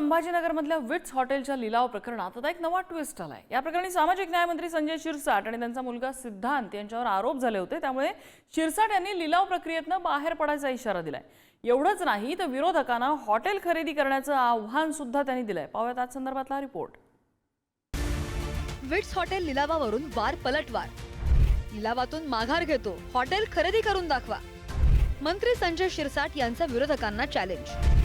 संभाजीनगरमधल्या wits हॉटेलच्या लिलाव प्रकरणात आता एक नवा ट्विस्ट आलाय. या प्रकरणी सामाजिक न्यायमंत्री संजय शिरसाट आणि त्यांचा मुलगा सिद्धांत यांच्यावर आरोप झाले होते. त्यामुळे शिरसाट यांनी लिलाव प्रक्रियेतनं बाहेर पडायचा इशारा दिलाय. एवढंच नाही तर विरोधकांना हॉटेल खरेदी करण्याचं आव्हान सुद्धा त्यांनी दिलंय. पाहूयात आज संदर्भातला रिपोर्ट विट्स हॉटेल लिलावावरून वार पलटवार. लिलावातून माघार घेतो. हॉटेल खरेदी करून दाखवा. मंत्री संजय शिरसाट यांचा विरोधकांना चॅलेंज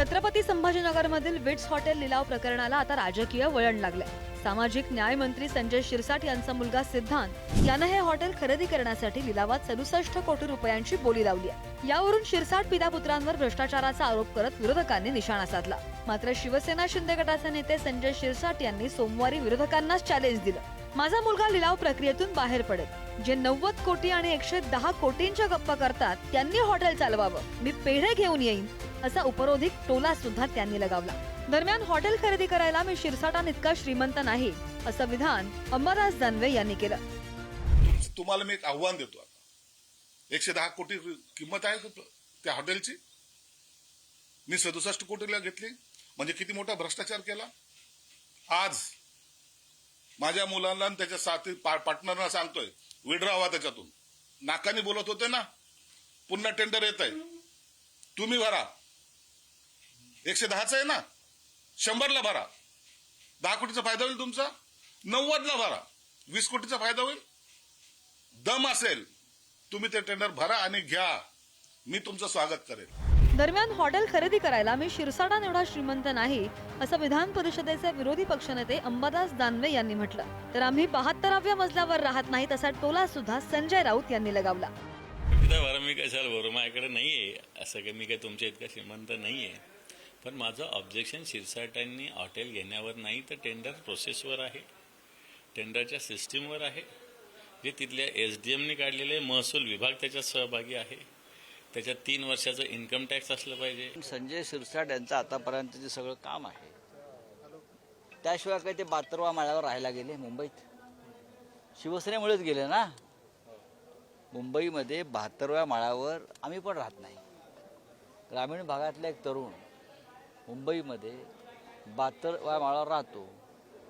छत्रपती संभाजीनगरमधील विट्स हॉटेल लिलाव प्रकरणाला आता राजकीय वळण लागले सामाजिक न्याय मंत्री संजय शिरसाट यांचा मुलगा सिद्धांत यानं हे हॉटेल खरेदी करण्यासाठी लिलावात सदुसष्ट कोटी रुपयांची बोली लावली आहे. यावरून शिरसाट पितापुत्रांवर भ्रष्टाचाराचा आरोप करत विरोधकांनी निशाणा साधला. मात्र शिवसेना शिंदे गटाचे नेते संजय शिरसाट यांनी सोमवारी विरोधकांनाच चॅलेंज दिलं. माझा मुलगा लिलाव प्रक्रियेतून बाहेर पडेल. जे नव्वद कोटी आणि एकशे दहा कोटींच्या गप्पा करतात त्यांनी हॉटेल चालवावं. मी पेढे घेऊन येईन. असा उपरोधिक टोला सुद्धा त्यांनी लगावला. दरम्यान हॉटेल खरेदी करायला मी शिरसाटान इतका श्रीमंत नाही असं विधान अंबादास दानवे यांनी केलं. तुम्हाला मी एक आव्हान देतो आता. एकशे दहा कोटी किंमत आहे त्या हॉटेलची. मी सदुसष्ट कोटीला घेतली म्हणजे किती मोठा भ्रष्टाचार केला. आज माझ्या मुलांना आणि त्याच्या साथी पार्टनरना सांगतोय विड्रावा त्याच्यातून. नाकाने बोलत होते ना पुन्हा टेंडर येत आहे तुम्ही भरा. एकशे दहाच आहे ना? शंभरला भरा. दहा कोटीचा फायदा होईल तुमचा? नव्वदला भरा. वीस कोटीचा फायदा होईल? दम असेल तुम्ही ते टेंडर भरा आणि घ्या. मी तुमचं स्वागत करेन दरम्यान हॉटेल खरेदी करायला मी शिरसाटान एवढा श्रीमंत नाही असं विधान परिषदेचे विरोधी पक्षनेते अंबादास दानवे यांनी म्हटलं. तर आम्ही बहात्तराव्या मजल्यावर राहत नाही तसा टोला सुद्धा संजय राऊत यांनी लगावला. मी कशाला बरं माझ्याकडे नाही आहे असं काही मी काही तुमच्या इतका श्रीमंत नाही आहे पण माझं ऑब्जेक्शन शिरसाटांनी हॉटेल घेण्यावर नाही तर टेंडर प्रोसेसवर आहे. टेंडरच्या सिस्टीमवर आहे. जे तिथल्या एस डी एमने काढलेले महसूल विभाग त्याच्यात सहभागी आहे. त्याच्यात तीन वर्षाचं इन्कम टॅक्स असलं पाहिजे. संजय शिरसाट यांचं आतापर्यंतचे सगळं काम आहे त्याशिवाय काही ते बातरवा माळ्यावर राहायला गेले मुंबईत. शिवसेनेमुळेच गेले ना? मुंबईमध्ये बहात्तरव्या माळावर आम्ही पण राहत नाही. ग्रामीण भागातला एक तरुण मुंबईमध्ये बातर माळावर राहतो.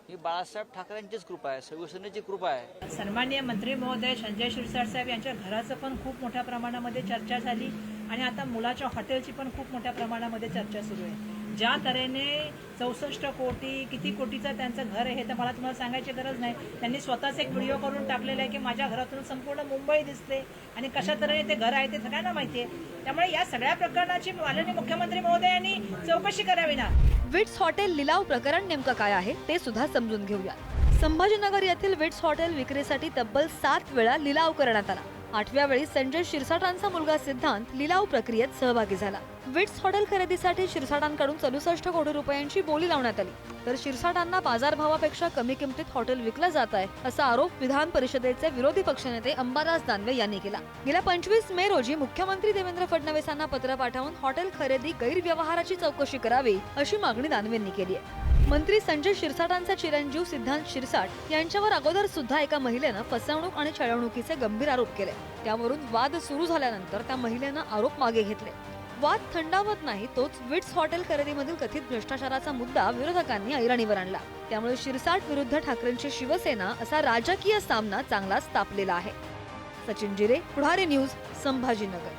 ही बाळासाहेब ठाकरेंचीच कृपा आहे शिवसेनेची कृपा आहे. सन्माननीय मंत्री महोदय संजय शिरसाट साहेब यांच्या घराचं पण खूप मोठ्या प्रमाणामध्ये चर्चा झाली आणि आता मुलाच्या हॉटेलची पण खूप मोठ्या प्रमाणामध्ये चर्चा सुरू आहे. ज्या तऱ्हेने चौसष्ट कोटी किती कोटीचं त्यांचं घर आहे हे तर मला तुम्हाला सांगायची गरज नाही. त्यांनी स्वतःच एक व्हिडिओ करून टाकलेला आहे की माझ्या घरातून संपूर्ण मुंबई दिसते आणि कशा तऱ्हेने ते घर आहे ते सगळ्यांना माहिती आहे. त्यामुळे या सगळ्या प्रकरणाची माननीय मुख्यमंत्री महोदयांनी चौकशी करावी ना. विट्स हॉटेल लिलाव प्रकरण नेमकं काय आहे ते सुद्धा समजून घेऊया. संभाजीनगर येथील विट्स हॉटेल विक्रीसाठी तब्बल सात वेळा लिलाव करण्यात आला. आठव्या वेळी संजय शिरसाटांचा मुलगा सिद्धांत लिलाव प्रक्रियेत सहभागी झाला. विट्स हॉटेल खरेदीसाठी शिरसाटांकडून सदुसष्ट कोटी रुपयांची बोली लावण्यात आली. तर शिरसाटांना बाजारभावापेक्षा कमी किमतीत हॉटेल विकलं जात आहे असा आरोप विधान परिषदेचे विरोधी पक्षनेते अंबादास दानवे यांनी केला. गेल्या पंचवीस मे रोजी मुख्यमंत्री देवेंद्र फडणवीसांना पत्र पाठवून हॉटेल खरेदी गैरव्यवहाराची चौकशी करावी अशी मागणी दानवेंनी केली आहे. मंत्री संजय शिरसाटांचे चिरंजीव सिद्धांत शिरसाट यांच्यावर अगोदर सुद्धा एका महिलेनं फसवणूक आणि छळवणुकीचे गंभीर आरोप केले. त्यावरून वाद सुरू झाल्यानंतर त्या महिलेनं आरोप मागे घेतले. वाद थंडावत नाही तोच विट्स हॉटेल खरेदीमधील कथित भ्रष्टाचाराचा मुद्दा विरोधकांनी ऐरणीवर आणला. त्यामुळे शिरसाट विरुद्ध ठाकरेंची शिवसेना असा राजकीय सामना चांगलाच तापलेला आहे. सचिन जिरे पुढारी न्यूज संभाजीनगर.